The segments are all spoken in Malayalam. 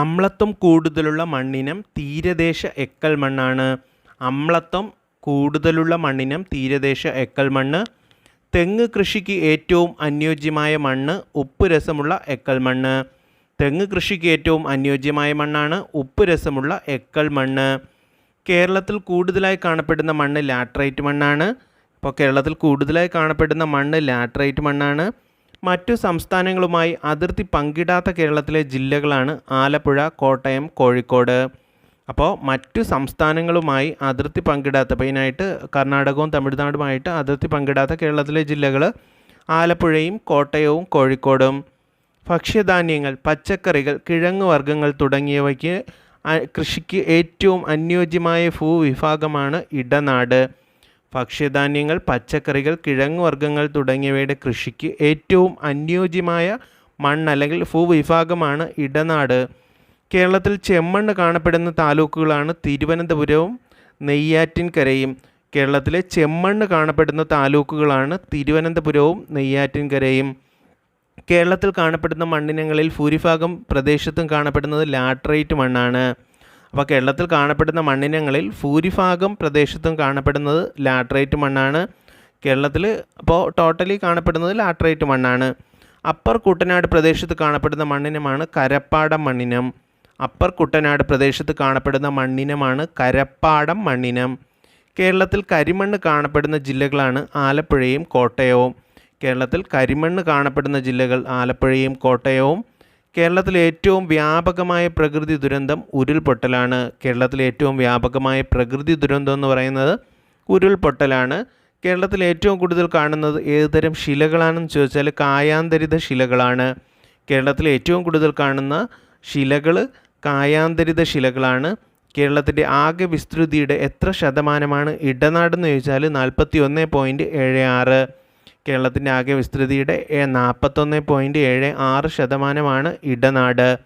അമ്ലത്വം കൂടുതലുള്ള മണ്ണിനം തീരദേശ എക്കൽ മണ്ണാണ്. അമ്ലത്വം കൂടുതലുള്ള മണ്ണിനം തീരദേശ എക്കൽ മണ്ണ്. തെങ്ങ് കൃഷിക്ക് ഏറ്റവും അനുയോജ്യമായ മണ്ണ് ഉപ്പ് രസമുള്ള എക്കൽ മണ്ണ്. തെങ്ങ് കൃഷിക്ക് ഏറ്റവും അനുയോജ്യമായ മണ്ണാണ് ഉപ്പ് രസമുള്ള എക്കൽ മണ്ണ്. കേരളത്തിൽ കൂടുതലായി കാണപ്പെടുന്ന മണ്ണ് ലാട്രൈറ്റ് മണ്ണാണ്. അപ്പോൾ കേരളത്തിൽ കൂടുതലായി കാണപ്പെടുന്ന മണ്ണ് ലാട്രൈറ്റ് മണ്ണാണ്. മറ്റു സംസ്ഥാനങ്ങളുമായി അതിർത്തി പങ്കിടാത്ത കേരളത്തിലെ ജില്ലകളാണ് ആലപ്പുഴ കോട്ടയം കോഴിക്കോട്. അപ്പോൾ മറ്റു സംസ്ഥാനങ്ങളുമായി അതിർത്തി പങ്കിടാത്ത മെയിനായിട്ട് കർണാടകവും തമിഴ്നാടുമായിട്ട് അതിർത്തി പങ്കിടാത്ത കേരളത്തിലെ ജില്ലകൾ ആലപ്പുഴയും കോട്ടയവും കോഴിക്കോടും. ഭക്ഷ്യധാന്യങ്ങൾ പച്ചക്കറികൾ കിഴങ്ങ് വർഗങ്ങൾ തുടങ്ങിയവയ്ക്ക് കൃഷിക്ക് ഏറ്റവും അനുയോജ്യമായ ഭൂവിഭാഗമാണ് ഇടനാട്. ഭക്ഷ്യധാന്യങ്ങൾ പച്ചക്കറികൾ കിഴങ്ങുവർഗങ്ങൾ തുടങ്ങിയവയുടെ കൃഷിക്ക് ഏറ്റവും അനുയോജ്യമായ മണ്ണ് അല്ലെങ്കിൽ ഭൂവിഭാഗമാണ് ഇടനാട്. കേരളത്തിൽ ചെമ്മണ്ണ് കാണപ്പെടുന്ന താലൂക്കുകളാണ് തിരുവനന്തപുരവും നെയ്യാറ്റിൻകരയും. കേരളത്തിലെ ചെമ്മണ്ണ് കാണപ്പെടുന്ന താലൂക്കുകളാണ് തിരുവനന്തപുരവും നെയ്യാറ്റിൻകരയും. കേരളത്തിൽ കാണപ്പെടുന്ന മണ്ണിനങ്ങളിൽ ഭൂരിഭാഗം പ്രദേശത്തും കാണപ്പെടുന്നത് ലാട്രൈറ്റ് മണ്ണാണ്. അപ്പോൾ കേരളത്തിൽ കാണപ്പെടുന്ന മണ്ണിനങ്ങളിൽ ഭൂരിഭാഗം പ്രദേശത്തും കാണപ്പെടുന്നത് ലാട്രൈറ്റ് മണ്ണാണ്. കേരളത്തിൽ അപ്പോൾ ടോട്ടലി കാണപ്പെടുന്നത് ലാട്രൈറ്റ് മണ്ണാണ്. അപ്പർ കുട്ടനാട് പ്രദേശത്ത് കാണപ്പെടുന്ന മണ്ണിനമാണ് കരപ്പാടം മണ്ണിനം. അപ്പർ കുട്ടനാട് പ്രദേശത്ത് കാണപ്പെടുന്ന മണ്ണിനമാണ് കരപ്പാടം മണ്ണിനം. കേരളത്തിൽ കരിമണ്ണ് കാണപ്പെടുന്ന ജില്ലകളാണ് ആലപ്പുഴയും കോട്ടയവും. കേരളത്തിൽ കരിമണ്ണ് കാണപ്പെടുന്ന ജില്ലകൾ ആലപ്പുഴയും കോട്ടയവും. കേരളത്തിലെ ഏറ്റവും വ്യാപകമായ പ്രകൃതി ദുരന്തം ഉരുൾപൊട്ടലാണ്. കേരളത്തിലെ ഏറ്റവും വ്യാപകമായ പ്രകൃതി ദുരന്തം എന്ന് പറയുന്നത് ഉരുൾപൊട്ടലാണ്. കേരളത്തിൽ ഏറ്റവും കൂടുതൽ കാണുന്നത് ഏതുതരം ശിലകളാണെന്ന് ചോദിച്ചാൽ കായാന്തരിത ശിലകളാണ്. കേരളത്തിൽ ഏറ്റവും കൂടുതൽ കാണുന്ന ശിലകൾ കായാന്തരിത ശിലകളാണ്. കേരളത്തിന്റെ ആകെ വിസ്തൃതിയുടെ എത്ര ശതമാനമാണ് ഇടനാടെന്ന് ചോദിച്ചാൽ നാൽപ്പത്തി ഒന്ന് പോയിന്റ് ഏഴ് ആറ്. കേരളത്തിന്റെ ആകെ വിസ്തൃതിയുടെ നാൽപ്പത്തൊന്ന് പോയിന്റ് ഏഴ് ആറ് ശതമാനമാണ് ഇടനാട്.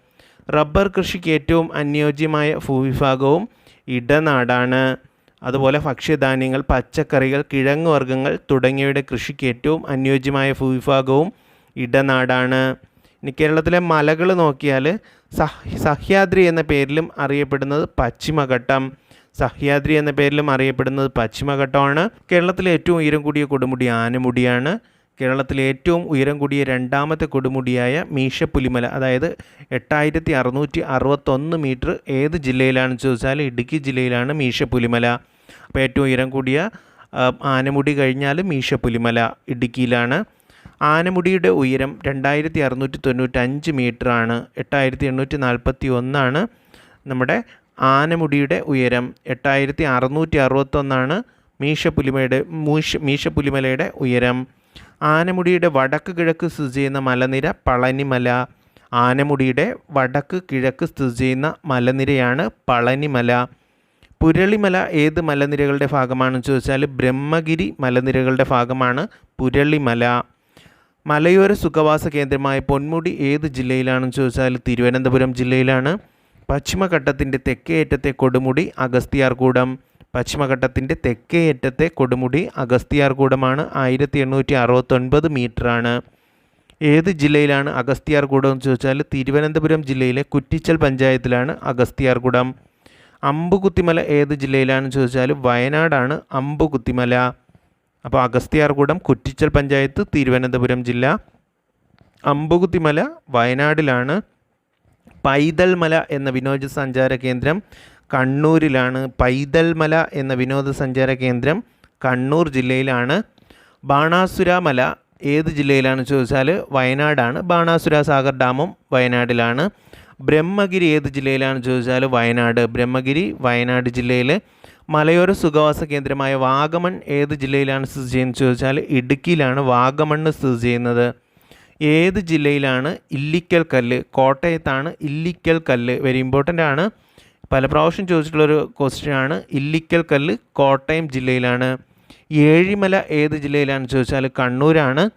റബ്ബർ കൃഷിക്ക് ഏറ്റവും അനുയോജ്യമായ ഭൂവിഭാഗവും ഇടനാടാണ്. അതുപോലെ ഭക്ഷ്യധാന്യങ്ങൾ പച്ചക്കറികൾ കിഴങ്ങ് വർഗങ്ങൾ തുടങ്ങിയവയുടെ കൃഷിക്ക് ഏറ്റവും അനുയോജ്യമായ ഭൂവിഭാഗവും ഇടനാടാണ്. ഇനി കേരളത്തിലെ മലകൾ നോക്കിയാൽ സഹ് സഹ്യാദ്രി എന്ന പേരിലും അറിയപ്പെടുന്നത് പശ്ചിമഘട്ടം. സഹ്യാദ്രി എന്ന പേരിലും അറിയപ്പെടുന്നത് പശ്ചിമഘട്ടമാണ്. കേരളത്തിലെ ഏറ്റവും ഉയരം കൂടിയ കൊടുമുടി ആനമുടിയാണ്. കേരളത്തിലെ ഏറ്റവും ഉയരം കൂടിയ രണ്ടാമത്തെ കൊടുമുടിയായ മീശപ്പുലിമല അതായത് എട്ടായിരത്തി അറുന്നൂറ്റി അറുപത്തൊന്ന് മീറ്റർ ഏത് ജില്ലയിലാണെന്ന് ചോദിച്ചാൽ ഇടുക്കി ജില്ലയിലാണ് മീശപ്പുലിമല. അപ്പോൾ ഏറ്റവും ഉയരം കൂടിയ ആനമുടി കഴിഞ്ഞാൽ മീശപ്പുലിമല ഇടുക്കിയിലാണ്. ആനമുടിയുടെ ഉയരം രണ്ടായിരത്തി അറുന്നൂറ്റി തൊണ്ണൂറ്റഞ്ച് മീറ്ററാണ്. എട്ടായിരത്തി എണ്ണൂറ്റി നാൽപ്പത്തി ഒന്നാണ് നമ്മുടെ ആനമുടിയുടെ ഉയരം എട്ടായിരത്തി അറുന്നൂറ്റി അറുപത്തൊന്നാണ് മീശപ്പുലിമയുടെ മൂശ മീശപ്പുലിമലയുടെ ഉയരം. ആനമുടിയുടെ വടക്ക് കിഴക്ക് സ്ഥിതി ചെയ്യുന്ന മലനിര പളനിമല. ആനമുടിയുടെ വടക്ക് കിഴക്ക് സ്ഥിതി ചെയ്യുന്ന മലനിരയാണ് പളനിമല. പുരളിമല ഏത് മലനിരകളുടെ ഭാഗമാണെന്ന് ചോദിച്ചാൽ ബ്രഹ്മഗിരി മലനിരകളുടെ ഭാഗമാണ് പുരളിമല. മലയോര സുഖവാസ കേന്ദ്രമായ പൊന്മുടി ഏത് ജില്ലയിലാണെന്ന് ചോദിച്ചാൽ തിരുവനന്തപുരം ജില്ലയിലാണ്. പശ്ചിമഘട്ടത്തിന്റെ തെക്കേയറ്റത്തെ കൊടുമുടി അഗസ്തിയാർകൂടം. പശ്ചിമഘട്ടത്തിന്റെ തെക്കേയറ്റത്തെ കൊടുമുടി അഗസ്തിയാർകൂടമാണ്. ആയിരത്തി എണ്ണൂറ്റി അറുപത്തൊൻപത് മീറ്ററാണ്. ഏത് ജില്ലയിലാണ് അഗസ്തിയാർകൂടം എന്ന് ചോദിച്ചാൽ തിരുവനന്തപുരം ജില്ലയിലെ കുറ്റിച്ചൽ പഞ്ചായത്തിലാണ് അഗസ്തിയാർകൂടം. അമ്പുകുത്തിമല ഏത് ജില്ലയിലാണെന്ന് ചോദിച്ചാൽ വയനാടാണ് അമ്പുകുത്തിമല. അപ്പോൾ അഗസ്തിയാർകൂടം കുറ്റിച്ചൽ പഞ്ചായത്ത് തിരുവനന്തപുരം ജില്ല. അമ്പുകുത്തിമല വയനാടിലാണ്. പൈതൽമല എന്ന വിനോദസഞ്ചാര കേന്ദ്രം കണ്ണൂരിലാണ്. പൈതൽമല എന്ന വിനോദസഞ്ചാര കേന്ദ്രം കണ്ണൂർ ജില്ലയിലാണ്. ബാണാസുര മല ഏത് ജില്ലയിലാണ് ചോദിച്ചാൽ വയനാടാണ്. ബാണാസുര സാഗർ ഡാമും വയനാടിലാണ്. ബ്രഹ്മഗിരി ഏത് ജില്ലയിലാണ് ചോദിച്ചാൽ വയനാട്. ബ്രഹ്മഗിരി വയനാട് ജില്ലയിൽ മലയോര സുഖവാസ കേന്ദ്രമായ വാഗമൺ ഏത് ജില്ലയിലാണ് സ്ഥിതി ചെയ്യുന്നത് ചോദിച്ചാൽ ഇടുക്കിയിലാണ് വാഗമൺ സ്ഥിതി ചെയ്യുന്നത്. ഏത് ജില്ലയിലാണ് ഇല്ലിക്കൽ കല്ല് കോട്ടയത്താണ് ഇല്ലിക്കൽ കല്ല് വെരി ഇമ്പോർട്ടന്റ് ആണ് പല പ്രാവശ്യം ചോദിച്ചിട്ടുള്ളൊരു ക്വസ്റ്റ്യൻ ആണ് ഇല്ലിക്കൽ കല്ല് കോട്ടയം ജില്ലയിലാണ്. ഏഴിമല ഏത് ജില്ലയിലാണ് ചോദിച്ചാൽ കണ്ണൂരാണ്.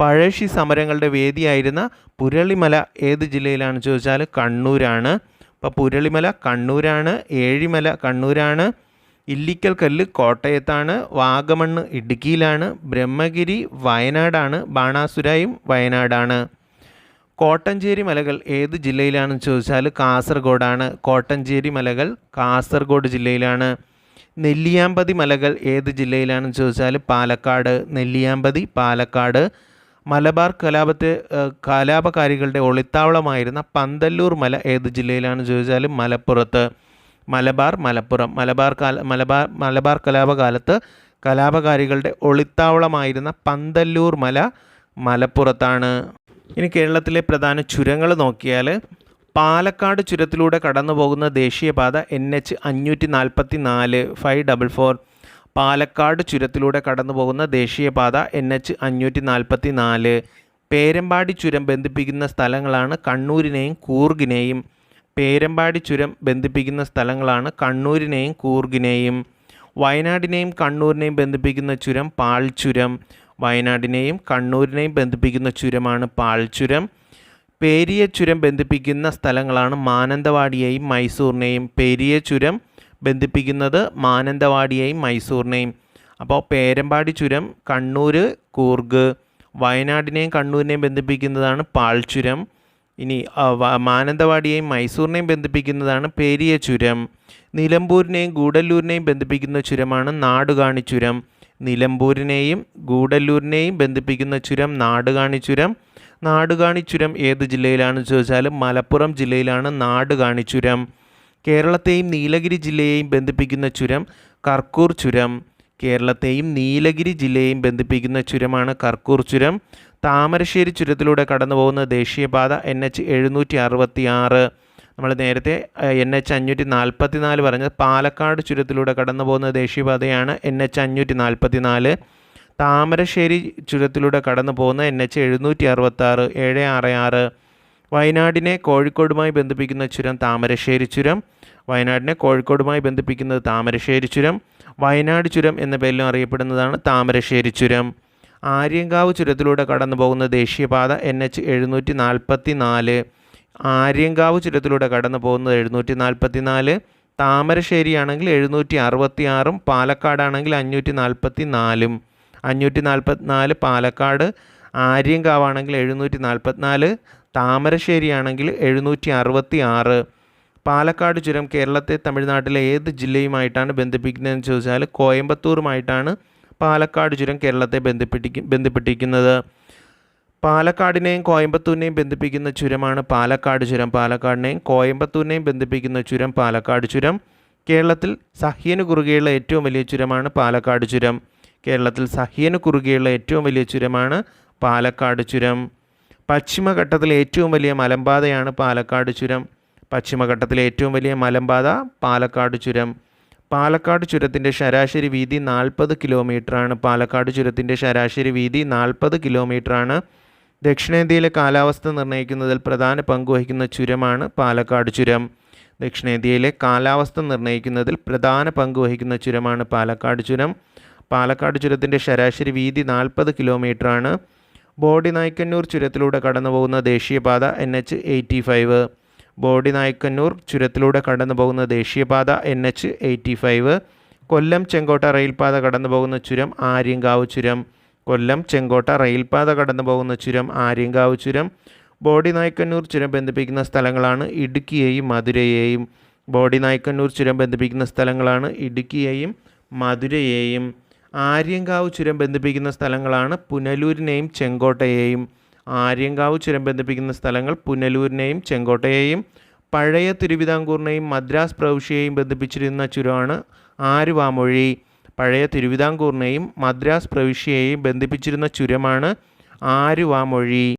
പഴശ്ശി സമരങ്ങളുടെ വേദിയായിരുന്ന പുരളിമല ഏത് ജില്ലയിലാണ് ചോദിച്ചാൽ കണ്ണൂരാണ്. അപ്പോൾ പുരളിമല കണ്ണൂരാണ് ഏഴിമല കണ്ണൂരാണ്. ഇല്ലിക്കൽ കല്ല് കോട്ടയത്താണ് വാഗമണ്ണ് ഇടുക്കിയിലാണ് ബ്രഹ്മഗിരി വയനാടാണ് ബാണാസുരായും വയനാടാണ്. കോട്ടഞ്ചേരി മലകൾ ഏത് ജില്ലയിലാണെന്ന് ചോദിച്ചാൽ കാസർഗോഡാണ്. കോട്ടഞ്ചേരി മലകൾ കാസർഗോഡ് ജില്ലയിലാണ്. നെല്ലിയാമ്പതി മലകൾ ഏത് ജില്ലയിലാണെന്ന് ചോദിച്ചാൽ പാലക്കാട് നെല്ലിയാമ്പതി പാലക്കാട്. മലബാർ കലാപത്തെ കലാപകാരികളുടെ ഒളിത്താവളമായിരുന്ന പന്തല്ലൂർ മല ഏത് ജില്ലയിലാണെന്ന് ചോദിച്ചാൽ മലപ്പുറത്ത്. മലബാർ മലപ്പുറം മലബാർ കാല മലബാർ മലബാർ കലാപകാലത്ത് കലാപകാരികളുടെ ഒളിത്താവളമായിരുന്ന പന്തല്ലൂർ മല മലപ്പുറത്താണ്. ഇനി കേരളത്തിലെ പ്രധാന ചുരങ്ങൾ നോക്കിയാൽ പാലക്കാട് ചുരത്തിലൂടെ കടന്നു പോകുന്ന ദേശീയപാത എൻ എച്ച് അഞ്ഞൂറ്റി നാൽപ്പത്തി നാല് ഫൈവ് ഡബിൾ ഫോർ. പാലക്കാട് ചുരത്തിലൂടെ കടന്നു പോകുന്ന ദേശീയപാത എൻ എച്ച് അഞ്ഞൂറ്റി നാൽപ്പത്തി നാല് പേരമ്പാടി ചുരം ബന്ധിപ്പിക്കുന്ന സ്ഥലങ്ങളാണ് കണ്ണൂരിനെയും കൂർഗിനെയും. പേരമ്പാടി ചുരം ബന്ധിപ്പിക്കുന്ന സ്ഥലങ്ങളാണ് കണ്ണൂരിനെയും കൂർഗിനെയും. വയനാടിനെയും കണ്ണൂരിനെയും ബന്ധിപ്പിക്കുന്ന ചുരം പാൽ ചുരം വയനാടിനെയും കണ്ണൂരിനെയും ബന്ധിപ്പിക്കുന്ന ചുരമാണ് പാൽ ചുരം പേരിയ ചുരം ബന്ധിപ്പിക്കുന്ന സ്ഥലങ്ങളാണ് മാനന്തവാടിയെയും മൈസൂറിനെയും. പേരിയ ചുരം ബന്ധിപ്പിക്കുന്നത് മാനന്തവാടിയെയും മൈസൂറിനെയും. അപ്പോൾ പേരമ്പാടി ചുരം കണ്ണൂർ കൂർഗ്. വയനാടിനെയും കണ്ണൂരിനെയും ബന്ധിപ്പിക്കുന്നതാണ് പാൽച്ചുരം. ഇനി മാനന്തവാടിയെയും മൈസൂരിനെയും ബന്ധിപ്പിക്കുന്നതാണ് പേരിയ ചുരം. നിലമ്പൂരിനെയും ഗൂഡല്ലൂരിനെയും ബന്ധിപ്പിക്കുന്ന ചുരമാണ് നാടുകാണി ചുരം. നിലമ്പൂരിനെയും ഗൂഡല്ലൂരിനെയും ബന്ധിപ്പിക്കുന്ന ചുരം നാടുകാണി ചുരം. നാടുകാണി ചുരം ഏത് ജില്ലയിലാണെന്ന് ചോദിച്ചാൽ മലപ്പുറം ജില്ലയിലാണ് നാടുകാണി ചുരം. കേരളത്തെയും നീലഗിരി ജില്ലയെയും ബന്ധിപ്പിക്കുന്ന ചുരം കർക്കൂർ ചുരം. കേരളത്തെയും നീലഗിരി ജില്ലയെയും ബന്ധിപ്പിക്കുന്ന ചുരമാണ് കർക്കൂർ ചുരം. താമരശ്ശേരി ചുരത്തിലൂടെ കടന്നു പോകുന്ന ദേശീയപാത എൻ എച്ച് എഴുന്നൂറ്റി അറുപത്തി ആറ് നമ്മൾ നേരത്തെ എൻ എച്ച് അഞ്ഞൂറ്റി നാൽപ്പത്തി നാല് പറഞ്ഞത് പാലക്കാട് ചുരത്തിലൂടെ കടന്നു പോകുന്ന ദേശീയപാതയാണ് എൻ എച്ച് അഞ്ഞൂറ്റി നാൽപ്പത്തി നാല് താമരശ്ശേരി ചുരത്തിലൂടെ കടന്നു പോകുന്ന എൻ എച്ച് എഴുന്നൂറ്റി അറുപത്തി ആറ് ഏഴ് ആറ് ആറ്. വയനാടിനെ കോഴിക്കോടുമായി ബന്ധിപ്പിക്കുന്ന ചുരം താമരശ്ശേരി ചുരം. വയനാടിനെ കോഴിക്കോടുമായി ബന്ധിപ്പിക്കുന്നത് താമരശ്ശേരി ചുരം. വയനാട് ചുരം എന്ന പേരിലും അറിയപ്പെടുന്നതാണ് താമരശ്ശേരി ചുരം. ആര്യങ്കാവ് ചുരത്തിലൂടെ കടന്നു പോകുന്ന ദേശീയപാത എൻ എച്ച് എഴുന്നൂറ്റി നാൽപ്പത്തി നാല് ആര്യങ്കാവ് ചുരത്തിലൂടെ കടന്നു പോകുന്നത് എഴുന്നൂറ്റി നാൽപ്പത്തി നാല് താമരശ്ശേരി ആണെങ്കിൽ എഴുന്നൂറ്റി അറുപത്തി ആറും പാലക്കാടാണെങ്കിൽ അഞ്ഞൂറ്റി നാൽപ്പത്തി നാലും അഞ്ഞൂറ്റി നാൽപ്പത്തിനാല് പാലക്കാട്. ആര്യങ്കാവാണെങ്കിൽ എഴുന്നൂറ്റി നാൽപ്പത്തിനാല് താമരശ്ശേരി ആണെങ്കിൽ എഴുന്നൂറ്റി അറുപത്തി ആറ് പാലക്കാട് ചുരം കേരളത്തെ തമിഴ്നാട്ടിലെ ഏത് ജില്ലയുമായിട്ടാണ് ബന്ധിപ്പിക്കുന്നതെന്ന് ചോദിച്ചാൽ കോയമ്പത്തൂറുമായിട്ടാണ് പാലക്കാട് ചുരം കേരളത്തെ ബന്ധിപ്പിട്ടിക്ക് ബന്ധിപ്പിട്ടിരിക്കുന്നത് പാലക്കാടിനെയും കോയമ്പത്തൂരിനെയും ബന്ധിപ്പിക്കുന്ന ചുരമാണ് പാലക്കാട് ചുരം. പാലക്കാടിനെയും കോയമ്പത്തൂരിനെയും ബന്ധിപ്പിക്കുന്ന ചുരം പാലക്കാട് ചുരം. കേരളത്തിൽ സഹ്യന് കുറുകെയുള്ള ഏറ്റവും വലിയ ചുരമാണ് പാലക്കാട് ചുരം. കേരളത്തിൽ സഹ്യന് കുറുകെയുള്ള ഏറ്റവും വലിയ ചുരമാണ് പാലക്കാട് ചുരം. പശ്ചിമഘട്ടത്തിലെ ഏറ്റവും വലിയ മലമ്പാതയാണ് പാലക്കാട് ചുരം. പശ്ചിമഘട്ടത്തിലെ ഏറ്റവും വലിയ മലമ്പാത പാലക്കാട് ചുരം. പാലക്കാട് ചുരത്തിന്റെ ശരാശരി വീതി നാൽപ്പത് കിലോമീറ്ററാണ്. പാലക്കാട് ചുരത്തിന്റെ ശരാശരി വീതി നാൽപ്പത് കിലോമീറ്ററാണ്. ദക്ഷിണേന്ത്യയിലെ കാലാവസ്ഥ നിർണയിക്കുന്നതിൽ പ്രധാന പങ്ക് വഹിക്കുന്ന ചുരമാണ് പാലക്കാട് ചുരം. ദക്ഷിണേന്ത്യയിലെ കാലാവസ്ഥ നിർണയിക്കുന്നതിൽ പ്രധാന പങ്ക് വഹിക്കുന്ന ചുരമാണ് പാലക്കാട് ചുരം. പാലക്കാട് ചുരത്തിന്റെ ശരാശരി വീതി നാൽപ്പത് കിലോമീറ്ററാണ്. ബോഡി നായ്ക്കന്നൂർ ചുരത്തിലൂടെ കടന്നു പോകുന്ന ദേശീയപാത N H eighty five. Bodinayakkanur ചുരത്തിലൂടെ കടന്നു പോകുന്ന ദേശീയപാത N H eighty five Kollam Chenkotta റെയിൽപാത കടന്നു പോകുന്ന ചുരം ആര്യങ്കാവ് ചുരം കൊല്ലം ചെങ്കോട്ട റെയിൽപാത കടന്നു പോകുന്ന ചുരം ആര്യങ്കാവ് ചുരം ബോഡി നായ്ക്കന്നൂർ ചുരം ബന്ധിപ്പിക്കുന്ന സ്ഥലങ്ങളാണ് ഇടുക്കിയെയും മധുരയെയും. ബോഡി നായ്ക്കന്നൂർ ചുരം ബന്ധിപ്പിക്കുന്ന സ്ഥലങ്ങളാണ് ഇടുക്കിയെയും മധുരയെയും. ആര്യങ്കാവ് ചുരം ബന്ധിപ്പിക്കുന്ന സ്ഥലങ്ങളാണ് പുനലൂരിനെയും ചെങ്കോട്ടയെയും. ആര്യങ്കാവ് ചുരം ബന്ധിപ്പിക്കുന്ന സ്ഥലങ്ങൾ പുനലൂരിനെയും ചെങ്കോട്ടയെയും പഴയ തിരുവിതാംകൂറിനെയും മദ്രാസ് പ്രവിശ്യയെയും ബന്ധിപ്പിച്ചിരുന്ന ചുരമാണ് ആരുവാമൊഴി. പഴയ തിരുവിതാംകൂറിനെയും മദ്രാസ് പ്രവിശ്യയെയും ബന്ധിപ്പിച്ചിരുന്ന ചുരമാണ് ആരുവാമൊഴി.